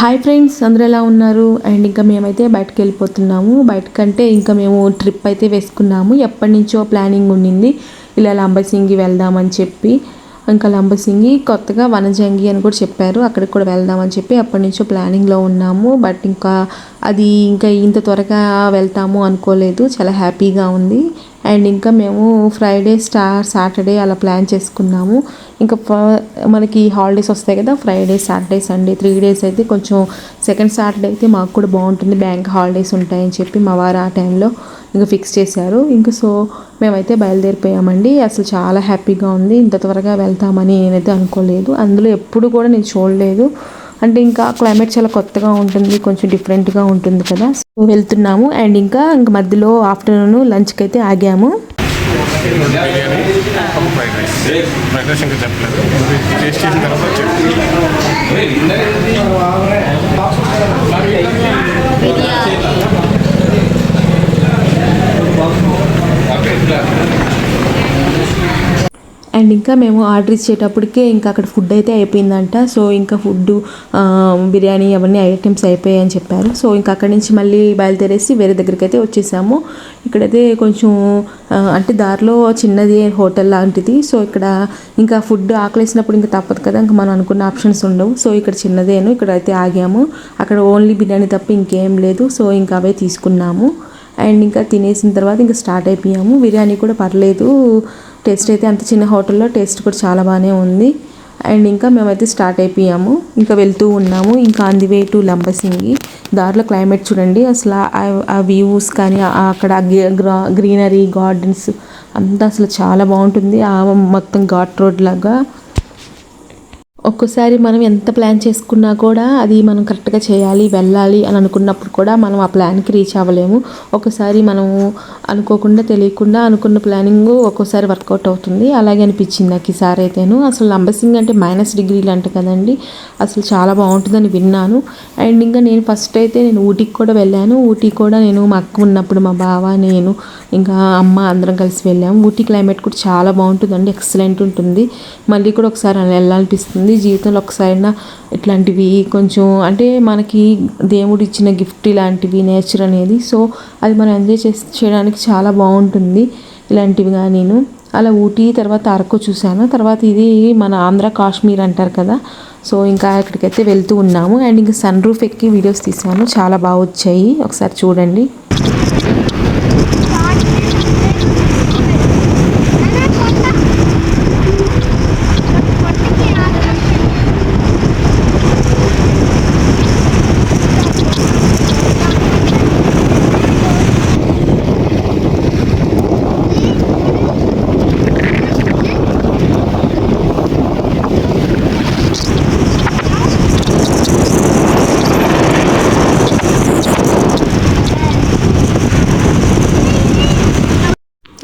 Hi friends అందరూ ఎలా ఉన్నారు? అండ్ ఇంకా మేమైతే బయటకు వెళ్ళిపోతున్నాము. బయటకంటే ఇంకా మేము ట్రిప్ అయితే వేసుకున్నాము. ఎప్పటి నుంచో ప్లానింగ్ ఉండింది. ఇలా లంబసింగి వెళ్దామని చెప్పి. ఇంకా లంబసింగి కొత్తగా వనజంగి అని కూడా చెప్పారు. అక్కడికి కూడా వెళ్దామని చెప్పి అప్పటి నుంచో ప్లానింగ్లో ఉన్నాము. బట్ ఇంకా అది ఇంకా ఇంత త్వరగా వెళ్తాము అనుకోలేదు. చాలా హ్యాపీగా ఉంది. అండ్ ఇంకా మేము ఫ్రైడే స్టార్ సాటర్డే అలా ప్లాన్ చేసుకున్నాము. ఇంకా ఫ- మనకి హాలిడేస్ వస్తాయి కదా Friday Saturday Sunday three days అయితే కొంచెం సెకండ్ సాటర్డే అయితే మాకు కూడా బాగుంటుంది. బ్యాంక్ హాలిడేస్ ఉంటాయని చెప్పి మా వారు ఆ టైంలో ఇంకా ఫిక్స్ చేశారు. ఇంకా సో మేమైతే బయలుదేరిపోయామండి. అసలు చాలా హ్యాపీగా ఉంది. ఇంత త్వరగా వెళ్తామని నేనైతే అనుకోలేదు. అందులో ఎప్పుడు కూడా నేను చూడలేదు. అంటే ఇంకా క్లైమేట్ చాలా కొత్తగా ఉంటుంది కొంచెం డిఫరెంట్గా ఉంటుంది కదా. వెళ్తున్నాము. అండ్ ఇంకా ఇంక మధ్యలో ఆఫ్టర్నూన్ లంచ్కి అయితే ఆగాము బిర్యానీ అండ్ ఇంకా మేము ఆర్డర్ ఇచ్చేటప్పటికే ఇంకా అక్కడ ఫుడ్ అయితే అయిపోయిందంట. సో ఇంకా ఫుడ్ బిర్యానీ అవన్నీ ఐటమ్స్ అయిపోయాయి అని చెప్పారు. సో ఇంకా అక్కడి నుంచి మళ్ళీ బయలుదేరేసి వేరే దగ్గరికి అయితే వచ్చేసాము. ఇక్కడైతే కొంచెం అంటే దారిలో చిన్నది హోటల్ లాంటిది. సో ఇక్కడ ఇంకా ఫుడ్ ఆకలేసినప్పుడు ఇంకా తప్పదు కదా ఇంకా మనం అనుకున్న ఆప్షన్స్ ఉండవు. సో ఇక్కడ చిన్నదేను ఇక్కడ అయితే ఆగాము. అక్కడ ఓన్లీ బిర్యానీ తప్ప ఇంకేం లేదు. సో ఇంకా అవే తీసుకున్నాము. అండ్ ఇంకా తినేసిన తర్వాత ఇంకా స్టార్ట్ అయిపోయాము. బిర్యానీ కూడా పర్లేదు. టేస్ట్ అయితే అంత చిన్న హోటల్లో టేస్ట్ కూడా చాలా బాగానే ఉంది. అండ్ ఇంకా మేమైతే స్టార్ట్ అయిపోయాము. ఇంకా వెళ్తూ ఉన్నాము. ఇంకా on the way to Lambasingi దారిలో క్లైమేట్ చూడండి. అసలు ఆ- వ్యూస్ కానీ అక్కడ గ్రీనరీ గార్డెన్స్ అంతా అసలు చాలా బాగుంటుంది. ఆ మొత్తం ఘాట్ రోడ్ లాగా. ఒక్కోసారి మనం ఎంత ప్లాన్ చేసుకున్నా కూడా అది మనం కరెక్ట్గా చేయాలి వెళ్ళాలి అని అనుకున్నప్పుడు కూడా మనం ఆ ప్లాన్కి రీచ్ అవ్వలేము. ఒకసారి మనము అనుకోకుండా తెలియకుండా అనుకున్న ప్లానింగ్ ఒక్కోసారి వర్కౌట్ అవుతుంది. అలాగే అనిపించింది నాకు ఈసారి అయితేను. అసలు లంబసింగ్ అంటే మైనస్ డిగ్రీలు అంట కదండి. అసలు చాలా బాగుంటుందని విన్నాను. అండ్ ఇంకా నేను ఫస్ట్ అయితే నేను ఊటీకి కూడా వెళ్ళాను. ఊటీ కూడా నేను మా అక్క ఉన్నప్పుడు మా బావ నేను ఇంకా అమ్మ అందరం కలిసి వెళ్ళాము. ఊటీ క్లైమేట్ కూడా చాలా బాగుంటుందండి. ఎక్సలెంట్ ఉంటుంది. మళ్ళీ కూడా ఒకసారి వెళ్ళాలనిపిస్తుంది. వెళ్ళాలనిపిస్తుంది జీవితంలో ఒకసారైనా ఇట్లాంటివి కొంచెం అంటే మనకి దేవుడు ఇచ్చిన గిఫ్ట్ ఇలాంటివి నేచర్ అనేది. సో అది మనం ఎంజాయ్ చేసి చేయడానికి చాలా బాగుంటుంది ఇలాంటివి నేను. అలా ఊటీ తర్వాత అరకు చూశాను. తర్వాత ఇది మన ఆంధ్ర కాశ్మీర్ అంటారు కదా. సో ఇంకా ఇక్కడికైతే వెళ్తూ ఉన్నాము. అండ్ ఇంకా సన్ రూఫ్ ఎక్కి వీడియోస్ తీసాను చాలా బాగా వచ్చాయి. ఒకసారి చూడండి.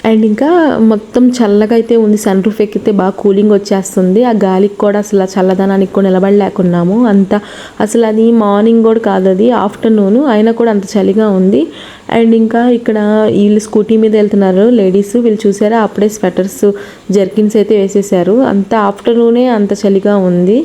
అండ్ ఇంకా మొత్తం చల్లగా అయితే ఉంది. సన్ రూఫ్ ఎక్కితే బాగా కూలింగ్ వచ్చేస్తుంది. ఆ గాలికి కూడా అసలు ఆ చల్లదనానికి కూడా నిలబడలేకున్నాము అంత అసలు అది మార్నింగ్ కూడా కాదు అది ఆఫ్టర్నూన్. అయినా కూడా అంత చలిగా ఉంది. అండ్ ఇంకా ఇక్కడ వీళ్ళు స్కూటీ మీద వెళ్తున్నారు. లేడీస్ వీళ్ళు చూసారా? అప్పుడే స్వెటర్స్ జర్కిన్స్ అయితే వేసేసారు అంత ఆఫ్టర్నూనే అంత చలిగా ఉంది.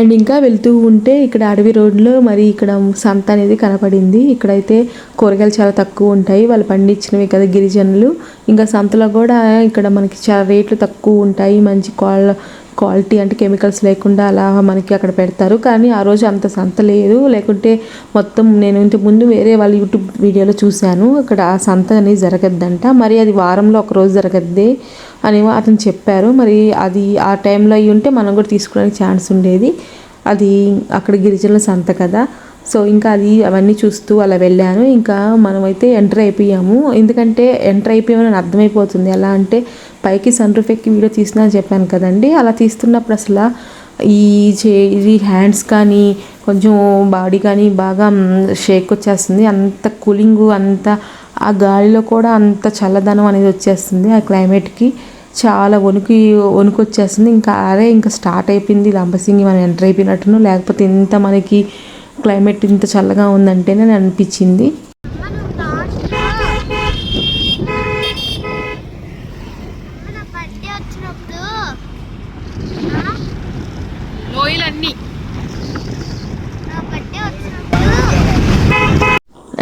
అండ్ ఇంకా వెళ్తూ ఉంటే ఇక్కడ అడవి రోడ్లో మరి ఇక్కడ సంత అనేది కనపడింది. ఇక్కడైతే కూరగాయలు చాలా తక్కువ ఉంటాయి. వాళ్ళు పండించినవి కదా గిరిజనులు. ఇంకా సంతలో కూడా ఇక్కడ మనకి చాలా రేట్లు తక్కువ ఉంటాయి. మంచి క్వాల క్వాలిటీ అంటే కెమికల్స్ లేకుండా అలా మనకి అక్కడ పెడతారు. కానీ ఆ రోజు అంత సంత లేదు. లేకుంటే మొత్తం నేను ఇంతకుముందు వేరే వాళ్ళ యూట్యూబ్ వీడియోలో చూశాను. అక్కడ ఆ సంత అనేది జరగద్దంట. మరి అది వారంలో ఒక రోజు జరగద్ది అని అతను చెప్పారు. మరి అది ఆ టైంలో అయ్యి ఉంటే మనం కూడా తీసుకోవడానికి ఛాన్స్ ఉండేది. అది అక్కడ గిరిజనుల సంత కదా. సో ఇంకా అది అవన్నీ చూస్తూ అలా వెళ్ళాను. ఇంకా మనమైతే ఎంటర్ అయిపోయాము. ఎందుకంటే ఎంటర్ అయిపోయామని అర్థమైపోతుంది. ఎలా అంటే పైకి సన్ రూఫ్ ఎక్కి వీడియో తీసినా అని చెప్పాను కదండి. అలా తీస్తున్నప్పుడు అసలు ఈ చే ఇది హ్యాండ్స్ కానీ కొంచెం బాడీ కానీ బాగా షేక్ వచ్చేస్తుంది. అంత కూలింగ్ అంత ఆ గాలిలో కూడా అంత చల్లదనం అనేది వచ్చేస్తుంది ఆ క్లైమేట్కి. చాలా వణుకి వణుకు వచ్చేస్తుంది ఇంకా అరే ఇంకా స్టార్ట్ అయిపోయింది. లంబసింగి మనం ఎంటర్ అయిపోయినట్టును. లేకపోతే ఇంత మనకి క్లైమేట్ ఇంత చల్లగా ఉందంటేనే అనిపించింది మనం లాస్ట్లో మన బర్త్డే వచ్చినప్పుడు ఆ,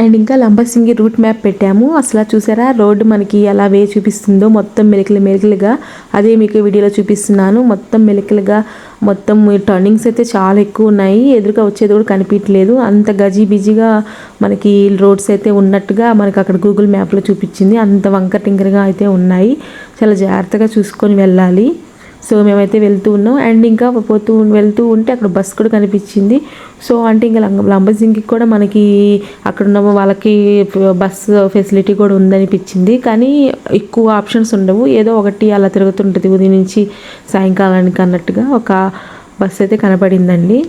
అండ్ ఇంకా లంబసింగి రూట్ మ్యాప్ పెట్టాము. అసలు చూసారా? రోడ్డు మనకి ఎలా వే చూపిస్తుందో మొత్తం మెలికలు మెలికలుగా అదే మీకు వీడియోలో చూపిస్తున్నాను. మొత్తం మెలికలుగా మొత్తం టర్నింగ్స్ అయితే చాలా ఎక్కువ ఉన్నాయి. ఎదురుగా వచ్చేది కూడా కనిపించలేదు అంత గజీ బిజీగా మనకి రోడ్స్ అయితే ఉన్నట్టుగా మనకి అక్కడ గూగుల్ మ్యాప్లో చూపించింది. అంత వంకటింకరగా అయితే ఉన్నాయి. చాలా జాగ్రత్తగా చూసుకొని వెళ్ళాలి. సో మేమైతే వెళ్తూ ఉన్నాం. అండ్ ఇంకా పోతూ వెళ్తూ ఉంటే అక్కడ బస్ కూడా కనిపించింది. సో అంటే ఇంకా లంబ లంబసింగికి కూడా మనకి అక్కడ ఉన్న వాళ్ళకి బస్ ఫెసిలిటీ కూడా ఉందనిపించింది. కానీ ఎక్కువ ఆప్షన్స్ ఉండవు. ఏదో ఒకటి అలా తిరుగుతుంటుంది ఉదయం నుంచి సాయంకాలానికి అన్నట్టుగా ఒక బస్ అయితే కనపడిందండి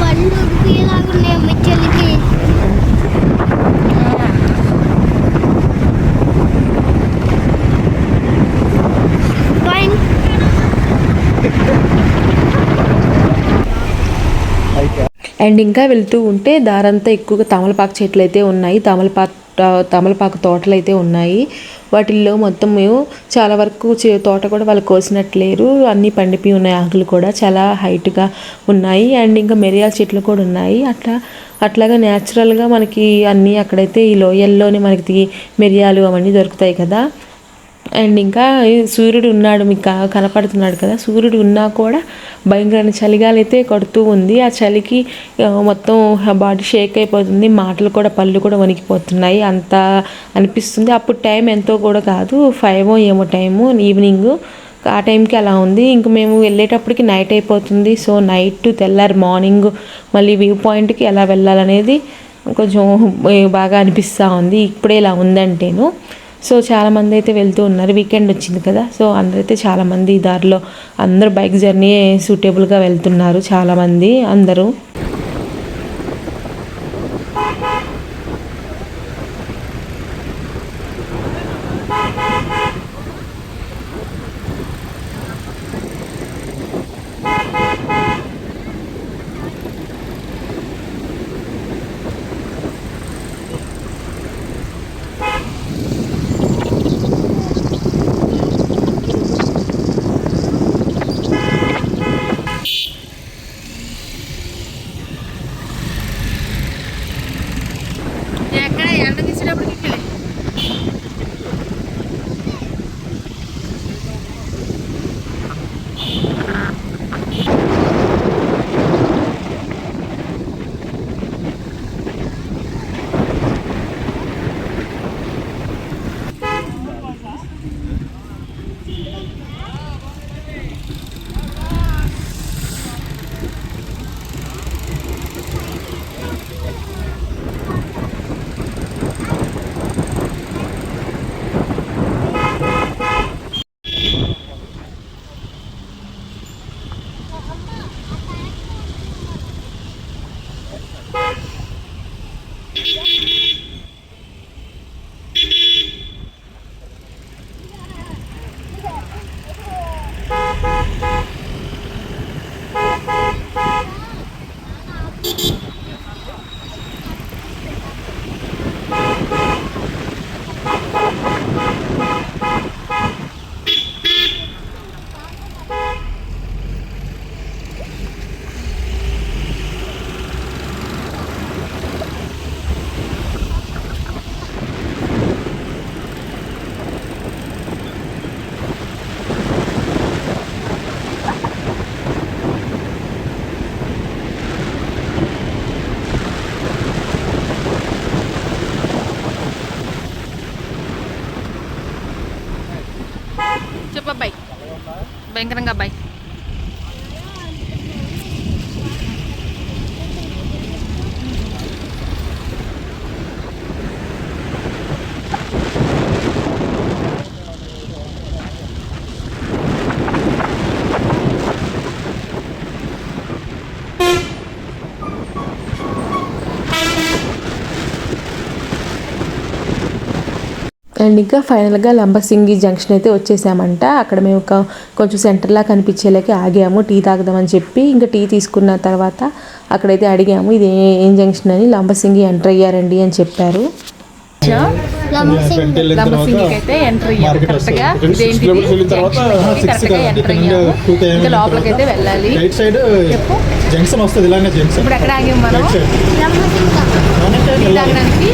పళ్ళు ఉడికేలాగున్నాయి అమ్మ చెల్లికి ఫైన్ అండ్ ఇంకా వెళ్తూ ఉంటే దారంతా ఎక్కువగా తమలపాకు చెట్లు అయితే ఉన్నాయి. తమలపాకు తమలపాకు తోటలు అయితే ఉన్నాయి. వాటిల్లో మొత్తం మేము చాలా వరకు తోట కూడా వాళ్ళు కోసినట్లేరు. అన్నీ పండిపోయి ఉన్నాయి ఆకులు కూడా చాలా హైట్గా ఉన్నాయి. అండ్ ఇంకా మిరియాల చెట్లు కూడా ఉన్నాయి. అట్లా అట్లాగా న్యాచురల్గా మనకి అన్నీ అక్కడైతే ఈ లోయల్లోనే మనకి మిరియాలు అవన్నీ దొరుకుతాయి కదా. అండ్ ఇంకా సూర్యుడు ఉన్నాడు మీకు కనపడుతున్నాడు కదా. సూర్యుడు ఉన్నా కూడా భయంకరమైన చలిగాలైతే కొడుతూ ఉంది. ఆ చలికి మొత్తం బాడీ షేక్ అయిపోతుంది. మాటలు కూడా పళ్ళు కూడా వణికిపోతున్నాయి. అంత అనిపిస్తుంది. అప్పుడు టైం ఎంతో కూడా కాదు. ఫైవ్ ఏమో టైము ఈవినింగ్. ఆ టైంకి అలా ఉంది. ఇంక మేము వెళ్ళేటప్పటికి నైట్ అయిపోతుంది. సో నైట్ తెల్లారి మార్నింగ్ మళ్ళీ వ్యూ పాయింట్కి ఎలా వెళ్ళాలనేది కొంచెం బాగా అనిపిస్తూ ఉంది. ఇప్పుడే ఇలా ఉందంటేను. సో చాలామంది అయితే వెళ్తూ ఉన్నారు. వీకెండ్ వచ్చింది కదా. సో అందరైతే చాలామంది దారిలో అందరూ బైక్ జర్నీ సూటబుల్గా వెళ్తున్నారు. చాలామంది అందరూ. భయంకరంగా అబ్బాయి అండ్ ఇంకా ఫైనల్గా లంబసింగి జంక్షన్ అయితే వచ్చేసామంట. అక్కడ మేము ఒక కొంచెం సెంటర్లా కనిపించేలాకి ఆగాము. టీ తాగుదామని చెప్పి ఇంకా టీ తీసుకున్న తర్వాత అక్కడైతే అడిగాము ఇది ఏం జంక్షన్ అని? లంబసింగి ఎంటర్ అయ్యారండి అని చెప్పారు. అయితే ఎంటర్ కరెక్ట్గా జంక్షన్? ఇంకా లోపలికైతే వెళ్ళాలి. వస్తుంది ఇలానే జంక్షన్ ఇప్పుడు ఎక్కడ మనం? తాగడానికి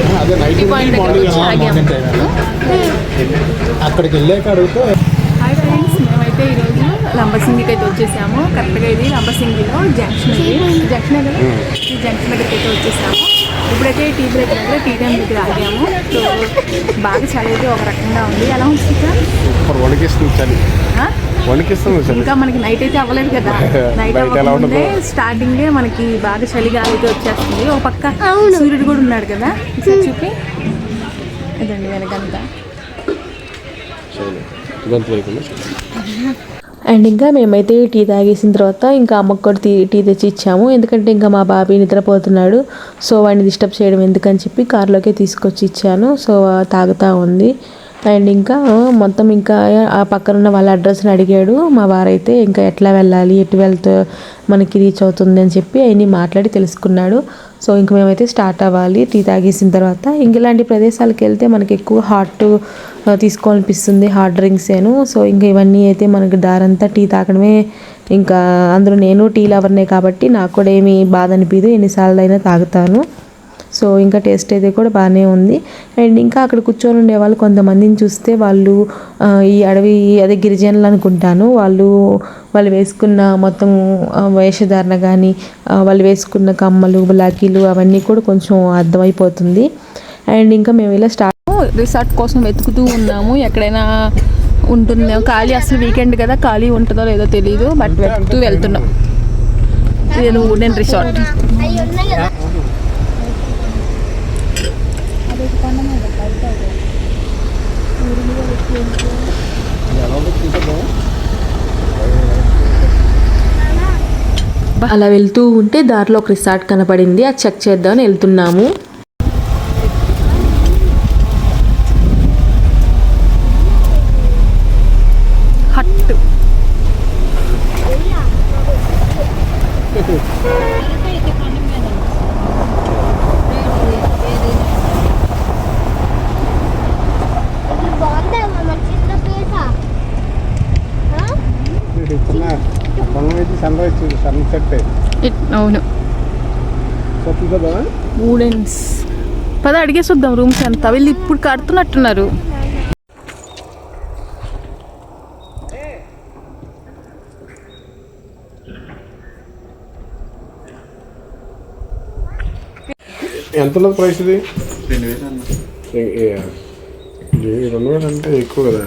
అక్కడికి వెళ్ళాక అడిగితే హాయ్ ఫ్రెండ్స్ మేమైతే ఈరోజు లంబసింగికి అయితే వచ్చేసాము కరెక్ట్గా ఇది లంబసింగిలో జంక్షన్ ఇది. జంక్షన్ కదా ఈ జంక్షన్ దగ్గరికి అయితే వచ్చేసాము ఇప్పుడైతే టీ బ్రేక్ దగ్గర టీ టైం దగ్గర ఆగాము. సో బాగా చలి అయితే ఒక రకంగా ఉంది. ఎలా ఉంది? సూపర్. వణికిస్తుంది చలి? వణికిస్తుంది చలి. ఇంకా మనకి నైట్ అయితే అవ్వలేదు కదా. నైట్ అవ్వకముందే ఉంటుందో. స్టార్టింగే మనకి బాగా చలి గాలి అయితే వచ్చేస్తుంది. ఒక పక్క. సూర్యుడు కూడా ఉన్నాడు కదా. చూపి. ఇదండి వెనకంతా. గొంతు అండ్ ఇంకా మేమైతే టీ తాగేసిన తర్వాత ఇంకా అమ్మకు కూడా టీ టీ తెచ్చి ఇచ్చాము. ఎందుకంటే ఇంకా మా బాబీ నిద్రపోతున్నాడు. సో వాడిని డిస్టర్బ్ చేయడం ఎందుకని చెప్పి కార్లోకే తీసుకొచ్చి ఇచ్చాను. సో తాగుతూ ఉంది. అండ్ ఇంకా మొత్తం ఇంకా ఆ పక్కన ఉన్న వాళ్ళ అడ్రస్ని అడిగాడు. మా వారైతే ఇంకా ఎట్లా వెళ్ళాలి ఎటు వెళ్తే మనకి రీచ్ అవుతుంది అని చెప్పి అవన్నీ మాట్లాడి తెలుసుకున్నాడు. సో ఇంక మేమైతే స్టార్ట్ అవ్వాలి. టీ తాగేసిన తర్వాత ఇంక ఇలాంటి ప్రదేశాలకు వెళ్తే మనకి ఎక్కువ హాట్ తీసుకోవాలనిపిస్తుంది. హాట్ డ్రింక్స్ ఏను. సో ఇంకా ఇవన్నీ అయితే మనకి దారంతా టీ తాగడమే ఇంకా అందులో నేను టీ లవర్నే కాబట్టి నాకు కూడా ఏమీ బాధ అనిపించదు ఎన్నిసార్లు అయినా తాగుతాను. సో ఇంకా టేస్ట్ అయితే కూడా బాగానే ఉంది. అండ్ ఇంకా అక్కడ కూర్చొని ఉండే వాళ్ళు కొంతమందిని చూస్తే వాళ్ళు ఈ అడవి అదే గిరిజనులు అనుకుంటాను. వాళ్ళు వాళ్ళు వేసుకున్న మొత్తం వేషధారణ కానీ వాళ్ళు వేసుకున్న కమ్మలు బ్లాకీలు అవన్నీ కూడా కొంచెం అర్థమైపోతుంది. అండ్ ఇంకా మేము ఇలా స్టార్ట్ రిసార్ట్ కోసం వెతుకుతూ ఉన్నాము. ఎక్కడైనా ఉంటుందేమో ఖాళీ అసలు వీకెండ్ కదా ఖాళీ ఉంటుందో లేదో తెలియదు బట్ వెతుకుతూ వెళ్తున్నాం. ఇది వుడెన్ రిసార్ట్ అవి ఉన్నాయి కదా అలా వెళ్తూ ఉంటే దారిలో ఒక రిసార్ట్ కనపడింది. అది చెక్ చేద్దామని వెళ్తున్నాము. హట్ ఇది బాగుందేమో మన చిన్న పీట పొలం అయితే సన్ రైజ్ చూడు సన్ సెట్ అవును. పద అడిగేసి వద్దాం రూమ్స్ అంతా వీళ్ళు ఇప్పుడు కడుతున్నట్టున్నారు. ఎంత ఉన్నది ప్రైస్ ఇది? ఏ- ఏ- ఇది రెండు వేలు అంటే ఎక్కువ కదా.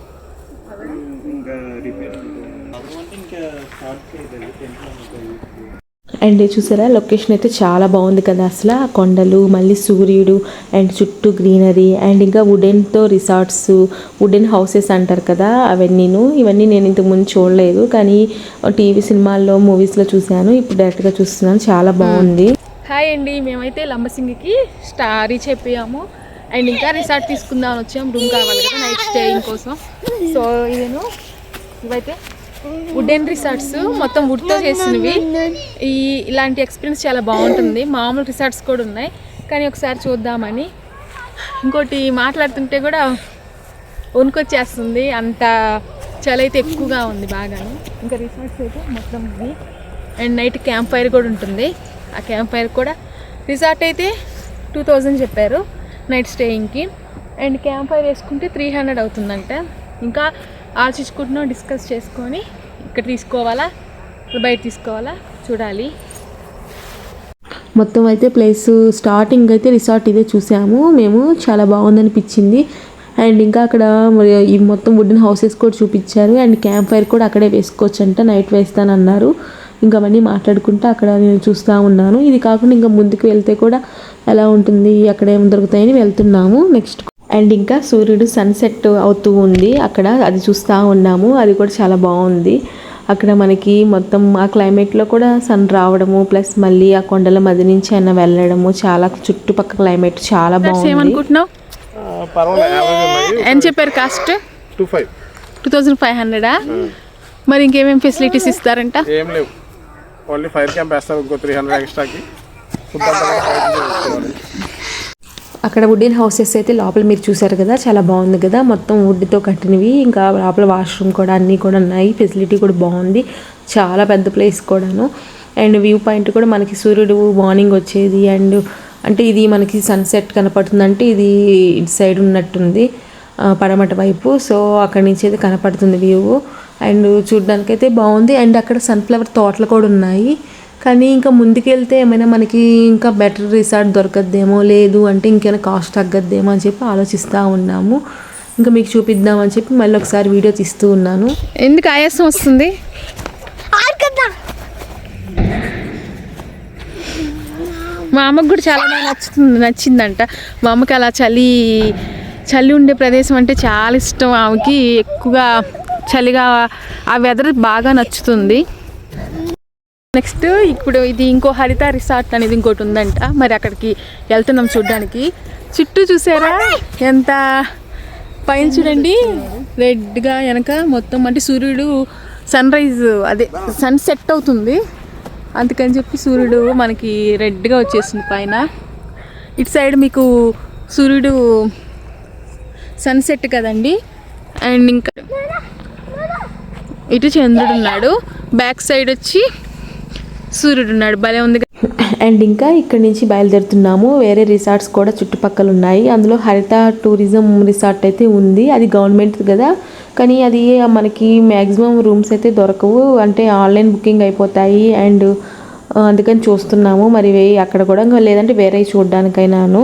అంటే అండ్ చూసారా? లొకేషన్ అయితే చాలా బాగుంది కదా అసలు. కొండలు మళ్ళీ సూర్యుడు అండ్ చుట్టూ గ్రీనరీ అండ్ ఇంకా వుడెన్తో రిసార్ట్స్ వుడెన్ హౌసెస్ అంటారు కదా అవన్నీను. ఇవన్నీ నేను ఇంతకు ముందు చూడలేదు కానీ టీవీ సినిమాల్లో మూవీస్లో చూశాను. ఇప్పుడు డైరెక్ట్గా చూస్తున్నాను. చాలా బాగుంది. హాయ్ అండి మేమైతే లంబసింగికి స్టా రీచ్ అయిపోయాము అండ్ ఇంకా రిసార్ట్ తీసుకుందాం అని వచ్చాం. రూమ్ కావాలి కదా నైట్ స్టేయింగ్ కోసం. సో ఇదేను. ఇవైతే వుడెన్ రిసార్ట్స్ మొత్తం వుడ్తో చేసినవి. ఈ ఇలాంటి ఎక్స్పీరియన్స్ చాలా బాగుంటుంది. మామూలు రిసార్ట్స్ కూడా ఉన్నాయి. కానీ ఒకసారి చూద్దామని. ఇంకోటి మాట్లాడుతుంటే కూడా వణుకొచ్చేస్తుంది. అంత చలి అయితే ఎక్కువగా ఉంది బాగాను. ఇంకా రిసార్ట్స్ అయితే మొత్తం ఇవి. అండ్ నైట్ క్యాంప్ ఫైర్ కూడా ఉంటుంది. ఆ క్యాంప్ ఫైర్ కూడా. రిసార్ట్ అయితే టూ థౌజండ్ చెప్పారు. నైట్ స్టేయింగ్కి. అండ్ క్యాంప్ ఫైర్ వేసుకుంటే త్రీ హండ్రెడ్ అవుతుందంట. ఇంకా ఆలోచించుకుంటున్నాం డిస్కస్ చేసుకొని ఇక్కడ తీసుకోవాలా బయట తీసుకోవాలా చూడాలి. మొత్తం అయితే ప్లేస్ స్టార్టింగ్ అయితే రిసార్ట్ ఇదే చూసాము. మేము చాలా బాగుందనిపించింది. అండ్ ఇంకా అక్కడ ఈ మొత్తం వుడెన్ హౌసెస్ కూడా చూపించారు. అండ్ క్యాంప్ ఫైర్ కూడా అక్కడే వేసుకోవచ్చంట నైట్ వేస్తానన్నారు. ఇంకా అవన్నీ మాట్లాడుకుంటూ అక్కడ నేను చూస్తూ ఉన్నాను. ఇది కాకుండా ఇంకా ముందుకు వెళ్తే కూడా ఎలా ఉంటుంది? అక్కడ ఏం దొరుకుతాయని వెళ్తున్నాము నెక్స్ట్. అండ్ ఇంకా సూర్యుడు సన్సెట్ అవుతూ ఉంది. అక్కడ అది చూస్తూ ఉన్నాము. అది కూడా చాలా బాగుంది. అక్కడ మనకి మొత్తం ఆ క్లైమేట్లో కూడా సన్ రావడము ప్లస్ మళ్ళీ ఆ కొండల మధ్య నుంచి అయినా వెళ్ళడము చాలా చుట్టుపక్కల క్లైమేట్ చాలా బాగుంది. ఏమనుకుంటున్నావు? చెప్పారు cost two five. Two thousand five హండ్రెడా? మరి ఇంకేమేమి ఫెసిలిటీస్ ఇస్తారంట? ఏం లేవు. ఓన్లీ ఫైర్ క్యాంప్ వేస్తారు ఇంకో త్రీ హండ్రెడ్ ఎక్స్ట్రాకి ఫుడ్ అక్కడ వుడెన్ హౌసెస్ అయితే లోపల మీరు చూసారు కదా చాలా బాగుంది కదా. మొత్తం వుడ్తో కట్టినవి ఇంకా లోపల వాష్రూమ్ కూడా అన్నీ కూడా ఉన్నాయి. ఫెసిలిటీ కూడా బాగుంది. చాలా పెద్ద ప్లేస్ కూడాను. అండ్ వ్యూ పాయింట్ కూడా మనకి సూర్యుడు మార్నింగ్ వచ్చేది. అండ్ అంటే ఇది మనకి సన్సెట్ కనపడుతుందంటే ఇది ఇటు సైడ్ ఉన్నట్టుంది. పడమట వైపు. సో అక్కడి నుంచి అయితే కనపడుతుంది వ్యూ అండ్ చూడ్డానికైతే బాగుంది. అండ్ అక్కడ సన్ఫ్లవర్ తోటలు కూడా ఉన్నాయి. కానీ ఇంకా ముందుకెళ్తే ఏమైనా మనకి ఇంకా బెటర్ రిసార్ట్ దొరకద్దేమో లేదు అంటే ఇంకేమైనా కాస్ట్ తగ్గద్దేమో అని చెప్పి ఆలోచిస్తూ ఉన్నాము. ఇంకా మీకు చూపిద్దామని చెప్పి మళ్ళీ ఒకసారి వీడియో తీస్తూ ఉన్నాను. ఎందుకు ఆయాసం వస్తుంది? మా అమ్మకు కూడా చాలా బాగా నచ్చుతుంది నచ్చిందంట. మా అమ్మకి అలా చలి చలి ఉండే ప్రదేశం అంటే చాలా ఇష్టం ఆమెకి. ఎక్కువగా చలిగా ఆ వెదర్ బాగా నచ్చుతుంది. నెక్స్ట్ ఇప్పుడు ఇది ఇంకో హరిత రిసార్ట్ అనేది ఇంకోటి ఉందంట. మరి అక్కడికి వెళ్తున్నాం చూడడానికి. చుట్టూ చూసారా? ఎంత? పైన చూడండి. రెడ్గా వెనక మొత్తం అంటే సూర్యుడు సన్ రైజ్ అదే సన్ సెట్ అవుతుంది. అందుకని చెప్పి సూర్యుడు మనకి రెడ్గా వచ్చేసింది పైన. ఇటు సైడ్ మీకు సూర్యుడు సన్సెట్ కదండి. అండ్ ఇంకా ఇటు చంద్రుడు ఉన్నాడు. బ్యాక్ సైడ్ వచ్చి సూర్యుడు ఉన్నాడు. భలే ఉంది అండ్ ఇంకా ఇక్కడి నుంచి బయలుదేరుతున్నాము. వేరే రిసార్ట్స్ కూడా చుట్టుపక్కల ఉన్నాయి. అందులో హరిత టూరిజం రిసార్ట్ అయితే ఉంది. అది గవర్నమెంట్ కదా. కానీ అది మనకి మ్యాక్సిమం రూమ్స్ అయితే దొరకవు. అంటే ఆన్లైన్ బుకింగ్ అయిపోతాయి. అండ్ అందుకని చూస్తున్నాము. మరి అక్కడ కూడా ఇంకా లేదంటే వేరే చూడడానికైనాను.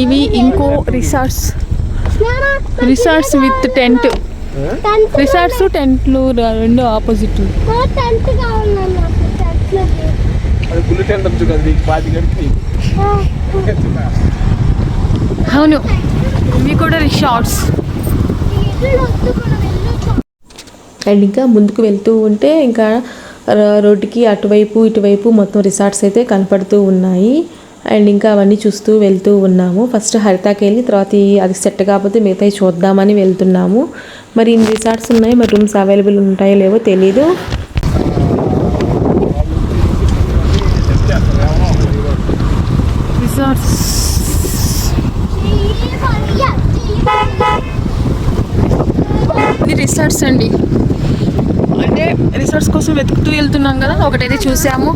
ఇవి ఇంకో resorts. Resorts with tent. Resorts టెంట్లు రెండు ఆపోజిట్. అవును. ఇవి కూడా రిసార్ట్స్. అండ్ ఇంకా ముందుకు వెళ్తూ ఉంటే ఇంకా రోడ్డుకి అటువైపు ఇటువైపు మొత్తం రిసార్ట్స్ అయితే కనపడుతూ ఉన్నాయి. అండ్ ఇంకా అవన్నీ చూస్తూ వెళ్తూ ఉన్నాము. ఫస్ట్ హరితాకి వెళ్ళి తర్వాత ఈ- అది సెట్ కాకపోతే మిగతాయి చూద్దామని వెళ్తున్నాము. మరి ఇన్ని రిసార్ట్స్ ఉన్నాయి? మరి రూమ్స్ అవైలబుల్ ఉంటాయో లేవో తెలీదు. రిసార్ట్స్. ఇది రిసార్ట్స్ అండి. కోసం వెతుకుతూ వెళ్తున్నాం కదా ఒకటైతే చూసాము.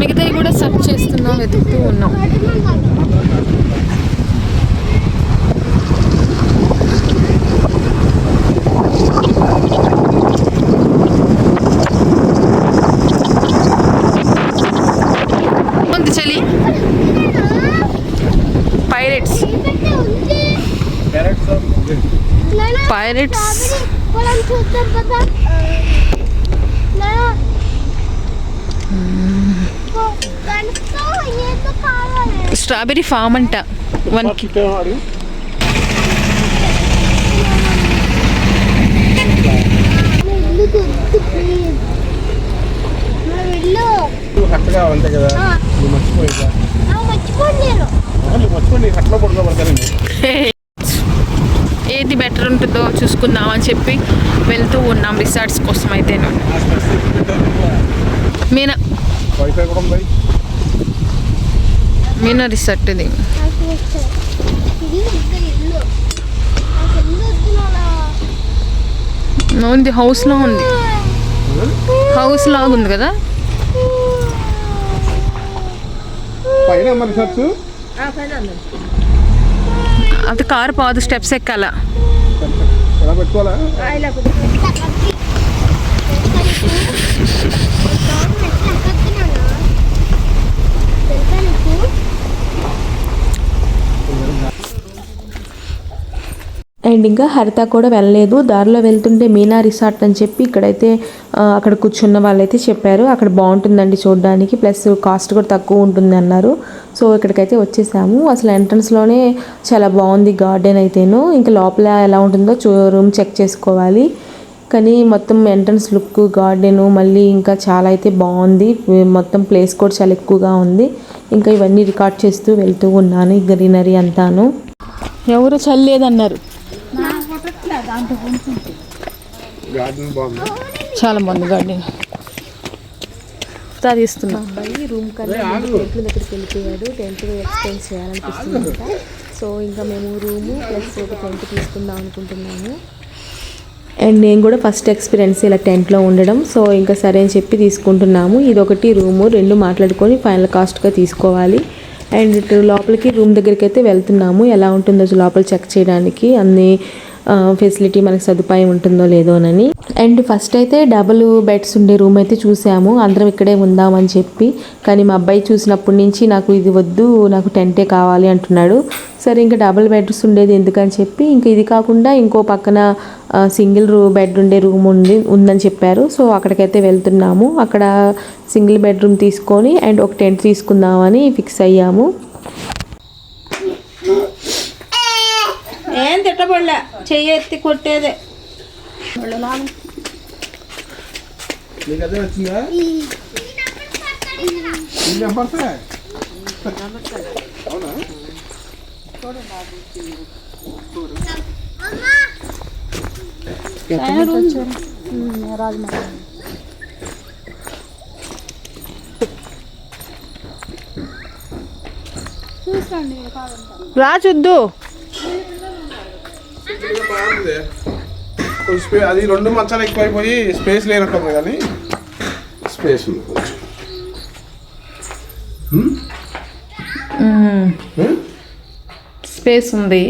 మిగతావి కూడా సెర్చ్ చేస్తున్నాం వెతుకుతూ ఉన్నాం. చలి. పైరెట్స్ పైరెట్స్ పొలం చూద్దాం కదా నాన్న. ఓ, దానితో ఏదో కావాలి స్ట్రాబెరీ ఫామ్ అంట. వన్ కరెక్ట్గా కదా. మర్చిపోయిందా అట్లా పడుకోబడతానండి ఎట్లుంటుందో చూసుకుందాం అని చెప్పి వెళ్తూ ఉన్నాం రిసార్ట్స్ కోసం అయితే మీనా వైఫై కూడా ఉంది. మీనా రిసార్ట్ ఇది. ఉంది హౌస్లో ఉంది. హౌస్ లాగా ఉంది కదా? అది కారు పాదు స్టెప్స్ ఎక్కాల. పెట్టుకోవాలా తెలుసా నీకు? అండ్ ఇంకా హరిత కూడా వెళ్ళలేదు. దారిలో వెళ్తుంటే మీనా రిసార్ట్ అని చెప్పి ఇక్కడైతే అక్కడ కూర్చున్న వాళ్ళైతే చెప్పారు. అక్కడ బాగుంటుందండి చూడడానికి. ప్లస్ కాస్ట్ కూడా తక్కువ ఉంటుంది అన్నారు. సో ఇక్కడికైతే వచ్చేసాము. అసలు ఎంట్రన్స్లోనే చాలా బాగుంది గార్డెన్ అయితేను. ఇంకా లోపల ఎలా ఉంటుందో చూ రూమ్ చెక్ చేసుకోవాలి. కానీ మొత్తం ఎంట్రన్స్ లుక్ గార్డెన్ మళ్ళీ ఇంకా చాలా అయితే బాగుంది. మొత్తం ప్లేస్ కూడా చాలా ఎక్కువగా ఉంది. ఇంకా ఇవన్నీ రికార్డ్ చేస్తూ వెళ్తూ ఉన్నాను ఈ గ్రీనరీ అంతాను. ఎవరు చల్లేదన్నారు? గార్డెన్ బాగుంది. చాలా బాగుంది గార్డెన్. తీస్తున్నా. అబ్బాయి రూమ్ కన్నా టెంట్ల దగ్గరికి వెళ్ళిపోయాడు. టెంట్ ఎక్స్చేంజ్ చేయాలనిపిస్తుంది సో ఇంకా మేము రూము ప్లస్ ఒక టెంట్ తీసుకుందాం అనుకుంటున్నాము. అండ్ నేను కూడా ఫస్ట్ ఎక్స్పీరియన్స్ ఇలా టెంట్లో ఉండడం. సో ఇంకా సరే అని చెప్పి తీసుకుంటున్నాము. ఇది ఒకటి రూము. రెండు మాట్లాడుకొని ఫైనల్ కాస్ట్గా తీసుకోవాలి. అండ్ ఇటు లోపలికి రూమ్ దగ్గరికి అయితే వెళ్తున్నాము. ఎలా ఉంటుందో లోపల చెక్ చేయడానికి. అన్ని ఫెసిలిటీ మనకి సదుపాయం ఉంటుందో లేదో అని. అండ్ ఫస్ట్ అయితే డబుల్ బెడ్స్ ఉండే రూమ్ అయితే చూసాము. అందరం ఇక్కడే ఉందామని చెప్పి. కానీ మా అబ్బాయి చూసినప్పటి నుంచి నాకు ఇది వద్దు నాకు టెంటే కావాలి అంటున్నాడు. సరే ఇంకా డబుల్ బెడ్స్ ఉండేది ఎందుకని చెప్పి ఇంకా ఇది కాకుండా ఇంకో పక్కన సింగిల్ రూ బెడ్ ఉండే రూమ్ ఉంది ఉందని చెప్పారు. సో అక్కడికైతే వెళ్తున్నాము. అక్కడ సింగిల్ బెడ్రూమ్ తీసుకొని అండ్ ఒక టెంట్ తీసుకుందామని ఫిక్స్ అయ్యాము. తిట్టబడలే చెయ్యి ఎత్తి కొట్టేదే నీకు అదే వచ్చిందా ఇది నెంబర్సే రా చూద్దు బాగుంది కొంచెం స్పే- అది రెండు మంచాలు ఎక్కువైపోయి స్పేస్ లేనట్టుంది కానీ. స్పేస్ ఉంది కొంచెం. స్పేస్ ఉంది.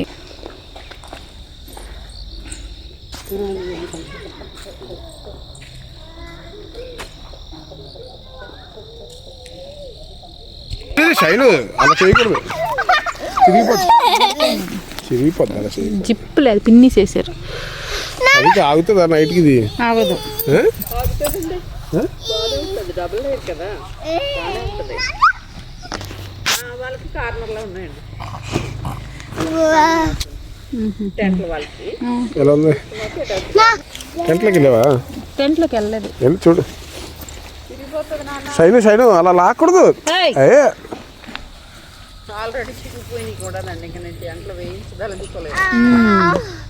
శైలు అలా చేయకూడదు. చిరిగిపోతుంది చిరిగిపోతుంది జిప్ లేదు పిన్నిస్ వేసారు అది ఆగుతుందా నైట్కి ఇది ఏ? ఎలా ఉంది? టెంట్లోకి వెళ్ళావా? టెంట్లోకి వెళ్ళలేదు. వెళ్ళి చూడు. శైలు శైలు అలా లాక్కూడదు. ఏ ఆల్రెడీ చిరిగిపోయినాయి కూడా నండి ఇంకా నేను టెంట్లు వేయించదలుచుకోలేదు.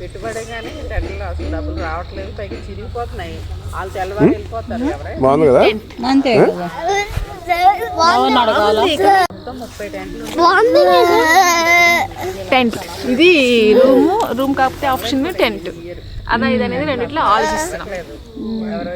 పెట్టుబడి కానీ టెంట్లు అసలు డబ్బులు రావట్లేదు పైకి చిరిగిపోతున్నాయి. వాళ్ళు తెల్లవారు వెళ్ళిపోతారు ఎవరే? బాగుంది కదా? అంతే టెంట్. ఇది రూమ్ రూమ్ కాకపోతే ఆప్షన్ టెంట్. అదా ఇది అనేది రెండిట్లో ఆలోచిస్తున్నాం. ఎవరో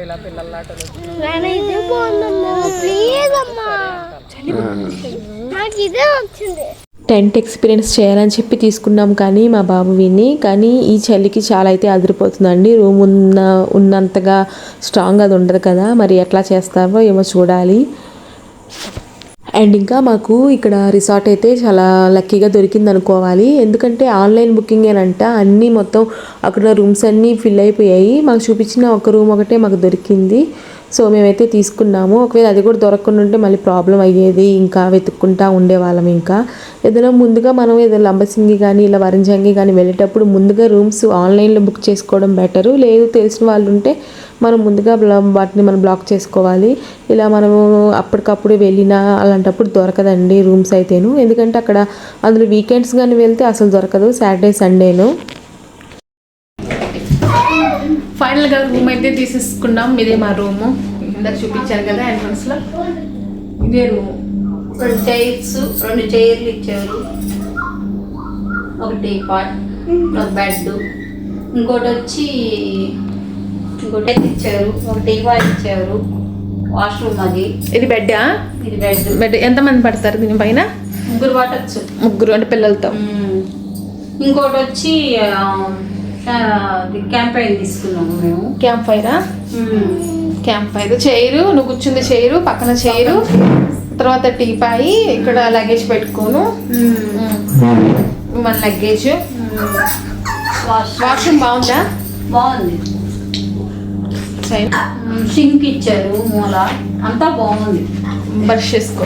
నాకు ఇదే వచ్చింది. టెంట్ ఎక్స్పీరియన్స్ చేయాలని చెప్పి తీసుకున్నాం కానీ మా బాబు విని కానీ ఈ చలికి చాలా అయితే అదిరిపోతుందండి. రూమ్ ఉన్న ఉన్నంతగా స్ట్రాంగ్ అది ఉండదు కదా మరి ఎట్లా చేస్తారో ఏమో చూడాలి. అండ్ ఇంకా మాకు ఇక్కడ రిసార్ట్ అయితే చాలా లక్కీగా దొరికింది అనుకోవాలి. ఎందుకంటే ఆన్లైన్ బుకింగ్ ఏనంట అన్నీ మొత్తం అక్కడ రూమ్స్ అన్నీ ఫిల్ అయిపోయాయి. మాకు చూపించిన ఒక రూమ్ ఒకటే మాకు దొరికింది. సో మేమైతే తీసుకున్నాము. ఒకవేళ అది కూడా దొరకకుండా ఉంటే మళ్ళీ ప్రాబ్లం అయ్యేది ఇంకా వెతుక్కుంటా ఉండేవాళ్ళం ఇంకా. ఏదైనా ముందుగా మనం ఏదైనా లంబసింగి కానీ ఇలా వరంజంగి కానీ వెళ్ళేటప్పుడు ముందుగా రూమ్స్ ఆన్లైన్లో బుక్ చేసుకోవడం బెటరు. లేదు తెలిసిన వాళ్ళు ఉంటే మనం ముందుగా వాటిని మనం బ్లాక్ చేసుకోవాలి. ఇలా మనము అప్పటికప్పుడు వెళ్ళినా అలాంటప్పుడు దొరకదండి రూమ్స్ అయితేను. ఎందుకంటే అక్కడ అందులో వీకెండ్స్ కానీ వెళ్తే అసలు దొరకదు సాటర్డే సండేను. ఫైనల్గా రూమ్ అయితే తీసేసుకున్నాం. ఇదే మా రూము. ఇందాక చూపించాను కదా ఎంట్రన్స్లో. ఇదే రూము. రెండు చైర్స్ రెండు చైర్లు ఇచ్చారు. ఒకటి పాట్ ఒక బెడ్ ఇంకోటి వచ్చి ఇంకోటి అయితే ఇచ్చారు. ఒక టీపాయ్ ఇచ్చారు. వాష్రూమ్ అది. ఇది బెడ్డా ఇది బెడ్ బెడ్ ఎంతమంది పడతారు దీనిపైన? ముగ్గురు పట్టచ్చు. ముగ్గురు అంటే పిల్లలతో. ఇంకోటి వచ్చి క్యాంపైన్ తీసుకున్నాము మేము. క్యాంప్ ఫైరా. Camp fire. చైరు నువ్వు కూర్చుంది చైరు పక్కన చైరు తర్వాత టీపాయి ఇక్కడ లగేజ్ పెట్టుకోను. మన లగేజ్ వాష్. వాష్రూమ్ బాగుందా? బాగుంది. సింక్ ఇచ్చారు మూల. అంతా బాగుంది. బ్రష్ చేసుకో.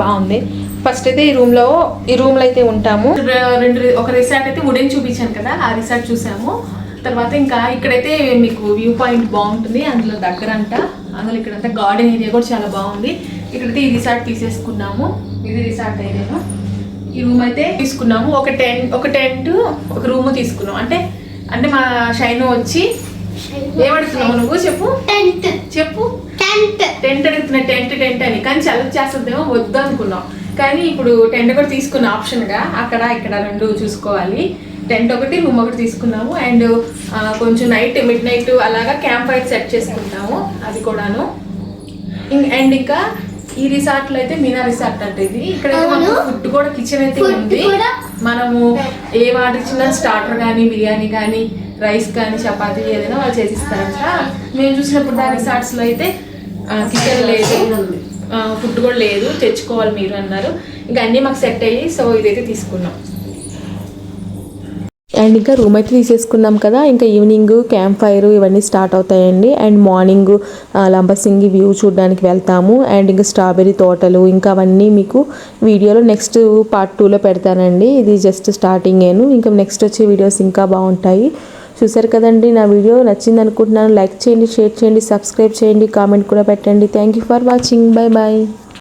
బాగుంది. ఫస్ట్ అయితే ఈ రూమ్లో ఈ రూమ్లో అయితే ఉంటాము. రెండు ఒక రిసార్ట్ అయితే వుడెన్ చూపించాను కదా ఆ రిసార్ట్ చూసాము. తర్వాత ఇంకా ఇక్కడైతే మీకు వ్యూ పాయింట్ బాగుంటుంది అందులో దగ్గర అంట అందులో ఇక్కడంతా గార్డెన్ ఏరియా కూడా చాలా బాగుంది. ఇక్కడైతే ఈ రిసార్ట్ తీసేసుకున్నాము. ఇది రిసార్ట్ ఏరియా ఈ రూమ్ అయితే తీసుకున్నాము. ఒక టెంట్ ఒక టెంట్ ఒక రూమ్ తీసుకున్నాం. అంటే అంటే మా షైను వచ్చి ఏమడుతున్నావు నువ్వు? చెప్పు. టెంట్. చెప్పు. టెంట్. టెంట్ అడుగుతున్నా టెంట్ టెంట్ అని. కానీ చదువు చేస్తుందేమో వద్దు అనుకున్నాం. కానీ ఇప్పుడు టెంట్ కూడా తీసుకున్న ఆప్షన్గా అక్కడ ఇక్కడ రెండు చూసుకోవాలి. టెంట్ ఒకటి రూమ్ ఒకటి తీసుకున్నాము. అండ్ కొంచెం నైట్ మిడ్ నైట్ అలాగా క్యాంప్ ఫైర్ సెట్ చేసుకుంటాము. అది కూడాను. అండ్ ఇంకా ఈ రిసార్ట్లో అయితే మీనా రిసార్ట్ అంటే ఇది. ఇక్కడ. ఫుడ్ కూడా కిచెన్ అయితే ఉంది. మనము ఏ ఆర్డర్ ఇచ్చినా స్టార్టర్ కానీ బిర్యానీ కానీ రైస్ కానీ చపాతీ ఏదైనా వాళ్ళు చేసిస్తారంట మేము చూసినప్పుడు ఆ రిసార్ట్స్లో అయితే కిచెన్ లేదు. ఫుడ్ కూడా లేదు తెచ్చుకోవాలి మీరు అన్నారు. ఇంకా అన్నీ మాకు సెట్ అయ్యి సో ఇదైతే తీసుకున్నాం. అండ్ ఇంకా రూమ్ అయితే తీసేసుకున్నాం కదా ఇంకా ఈవినింగ్ క్యాంప్ ఫైర్ ఇవన్నీ స్టార్ట్ అవుతాయండి. అండ్ మార్నింగ్ లంబసింగి వ్యూ చూడడానికి వెళ్తాము. అండ్ ఇంకా స్ట్రాబెర్రీ తోటలు ఇంకా అవన్నీ మీకు వీడియోలో నెక్స్ట్ పార్ట్ టూలో పెడతానండి. ఇది జస్ట్ స్టార్టింగ్ నేను ఇంకా నెక్స్ట్ వచ్చే వీడియోస్ ఇంకా బాగుంటాయి. చూసారు కదండి నా వీడియో నచ్చింది అనుకుంటున్నాను లైక్ చేయండి షేర్ చేయండి సబ్స్క్రైబ్ చేయండి కామెంట్ కూడా పెట్టండి. Thank you for watching bye bye